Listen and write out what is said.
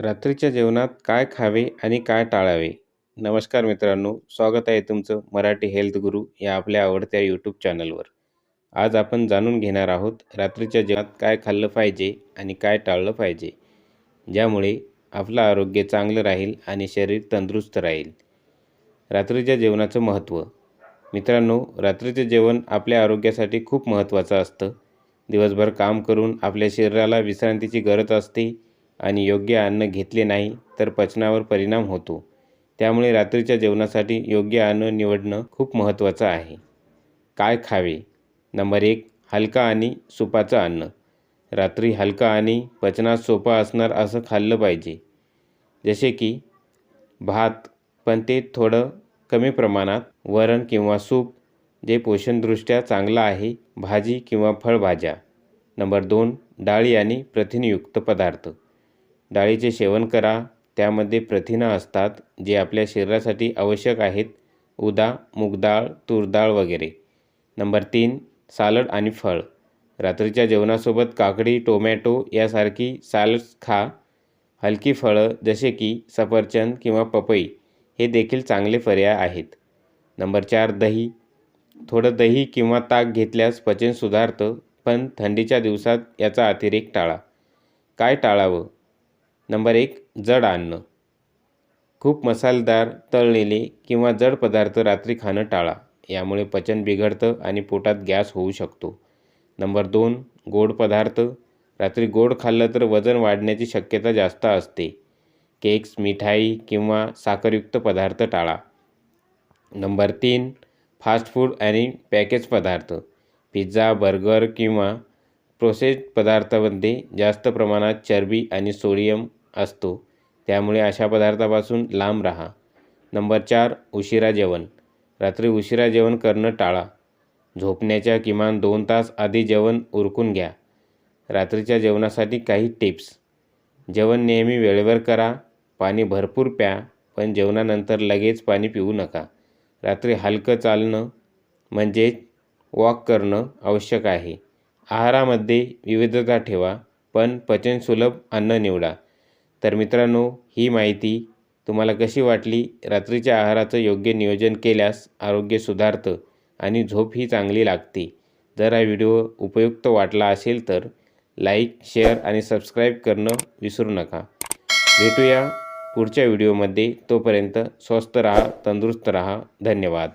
रात्रीच्या जेवणात काय खावे आणि काय टाळावे? नमस्कार मित्रांनो स्वागत आहे तुमचं मराठी हेल्थ गुरु या आपल्या आवडत्या यूट्यूब चॅनलवर आज आपण जाणून घेणार आहोत रात्रीच्या जेवणात काय खाल्लं पाहिजे आणि काय टाळलं पाहिजे. ज्यामुळे आपलं आरोग्य चांगलं राहील आणि शरीर तंदुरुस्त राहील. रात्रीच्या जेवणाचं महत्त्व. मित्रांनो रात्रीचं जेवण आपल्या आरोग्यासाठी खूप महत्त्वाचं असतं. दिवसभर काम करून आपल्या शरीराला विश्रांतीची गरज असते. आणि योग्य अन्न घेतले नाही तर पचनावर परिणाम होतो. त्यामुळे रात्रीच्या जेवणासाठी योग्य अन्न निवडणं खूप महत्त्वाचं आहे. काय खावे? नंबर एक हलका आणि सुपाचं अन्न. रात्री हलका आणि पचनात सोपं असणार असं खाल्लं पाहिजे. जसे की भात पण ते थोडं कमी प्रमाणात वरण किंवा सूप जे पोषणदृष्ट्या चांगलं आहे भाजी किंवा फळभाज्या. नंबर दोन डाळी आणि प्रथिनयुक्त पदार्थ. डाळीचे सेवन करा. त्यामध्ये प्रथिनं असतात जे आपल्या शरीरासाठी आवश्यक आहेत. उदा मूगडाळ तूरडाळ वगैरे. नंबर तीन सालड आणि फळ. रात्रीच्या जेवणासोबत काकडी टोमॅटो यासारखी सॅलड्स खा. हलकी फळं जसे की सफरचंद किंवा पपई हे देखील चांगले पर्याय आहेत. नंबर चार दही. थोडं दही किंवा ताक घेतल्यास पचन सुधारतं पण थंडीच्या दिवसात याचा अतिरेक टाळा. काय टाळावं? नंबर एक जड अन्न. खूप मसालेदार तळलेले किंवा जड पदार्थ रात्री खाणं टाळा. यामुळे पचन बिघडतं आणि पोटात गॅस होऊ शकतो. नंबर दोन गोड पदार्थ. रात्री गोड खाल्लं तर वजन वाढण्याची शक्यता जास्त असते. केक्स मिठाई किंवा साखरयुक्त पदार्थ टाळा. नंबर तीन फास्ट फूड आणि पॅकेज पदार्थ. पिझ्झा बर्गर किंवा प्रोसेस्ड पदार्थामध्ये जास्त प्रमाणात चरबी आणि सोडियम असतो. त्यामुळे अशा पदार्थापासून लांब राहा. नंबर चार उशिरा जेवण. रात्री उशिरा जेवण करणं टाळा. झोपण्याच्या किमान दोन तास आधी जेवण उरकून घ्या. रात्रीच्या जेवणासाठी काही टिप्स. जेवण नेहमी वेळेवर करा. पाणी भरपूर प्या पण जेवणानंतर लगेच पाणी पिऊ नका. रात्री हलकं चालणं म्हणजेच वॉक करणं आवश्यक आहे. आहारामध्ये विविधता ठेवा पण पचन सुलभ अन्न निवडा. तर मित्रांनो ही माहिती तुम्हाला कशी वाटली? रात्रीच्या आहाराचं योग्य नियोजन केल्यास आरोग्य सुधारतं आणि झोप ही चांगली लागते. जर हा व्हिडिओ उपयुक्त वाटला असेल तर लाईक शेअर आणि सबस्क्राईब करणं विसरू नका. भेटूया पुढच्या व्हिडिओमध्ये. तोपर्यंत स्वस्थ रहा तंदुरुस्त रहा. धन्यवाद.